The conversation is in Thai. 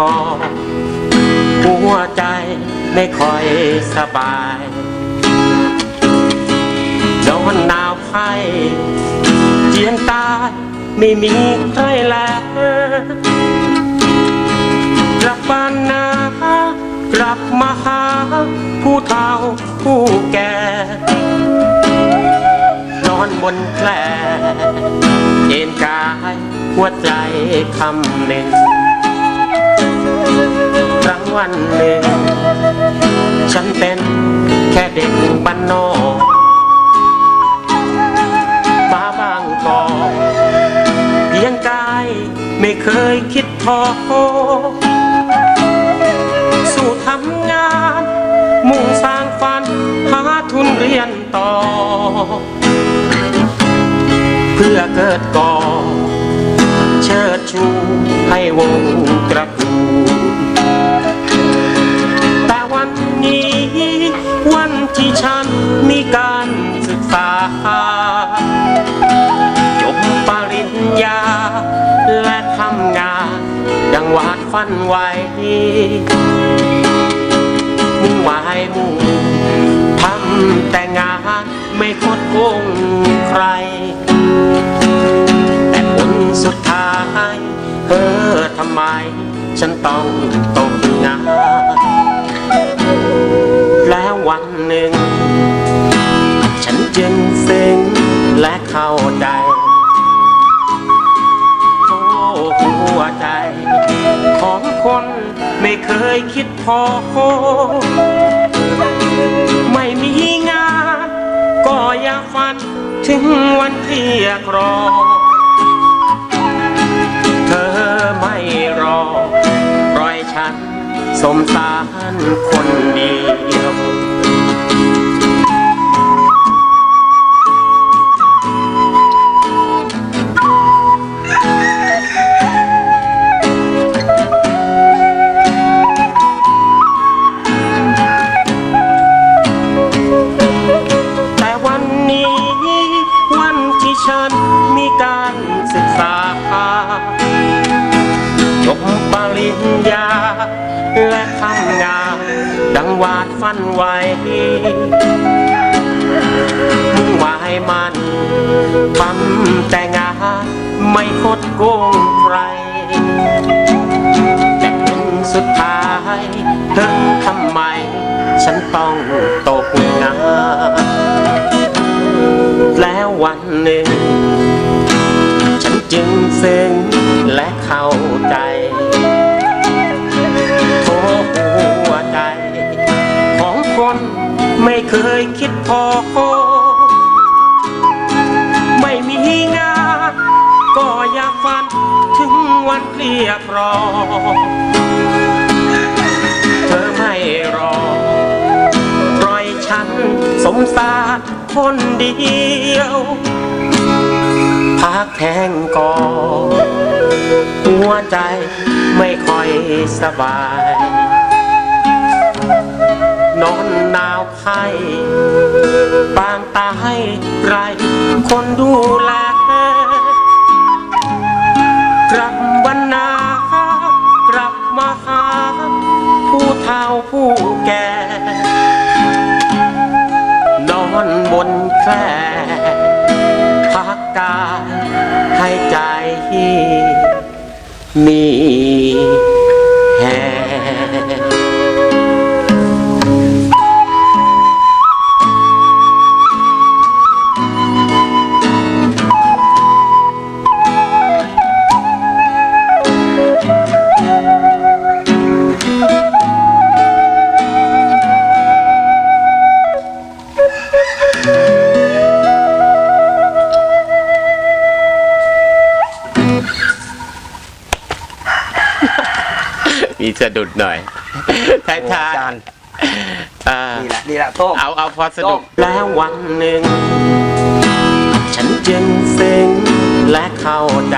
ก็หัวใจไม่ค่อยสบายโดนหนาวไข้เจียนตายไม่มีใครแล้วกลับบ้านนากลับมาหาผู้เฒ่าผู้แก่นอนบนแคลเอ็นกายหัวใจคำหนึ่ง ครั้งวันหนึ่งฉันเป็นแค่เด็กบ้านนอกมาบางกอกเพียงกายไม่เคยคิดท้อสู้ทำงาน มุ่งสร้างฝันหาทุนเรียนต่อ เพื่อเกิดก่อเชิดชูให้วงตระกูล ฉันมีการศึกษาจบปริญญา และทำงาน ดังวาดฝันไว้มุ่งหมายมุ่งทำแต่งานไม่คดโกงใคร แต่ผลสุดท้ายเออทำไม ฉันต้องตกงาน วันหนึ่ง ฉันจึงซึ้งและเข้าใจโอ้หัวใจ ของคนไม่เคยคิดพอไม่มีงาน ก็อยากฝันถึงวันเรียกรอ เธอไม่รอ ปล่อยฉันสมสารคนดี และคำงาดังวาดฟันไว้มุ่งหมายมันปั๊มแต่งาน เคยคิดพอ ไม่มีงานก็อยากฝันถึงวันเรียกรอ เธอไม่รอปล่อยฉันสมสารคนเดียว พักแทงก่อนหัวใจไม่ค่อยสบาย นอนหนาวไข้ปางตายไร คนดูแลกลับวันนากลับมาหาผู้เฒ่าผู้แก่ นอนบนแคร่พักกายให้ใจมี มีสะดุดหน่อยท้ายโอ้ท้ายอาจารย์อ่านี่แหละนี่แหละโต้งเอาเอาพอสะดุดต้องแล้ววันหนึ่ง ฉันจึงซึ้งและเข้าใจ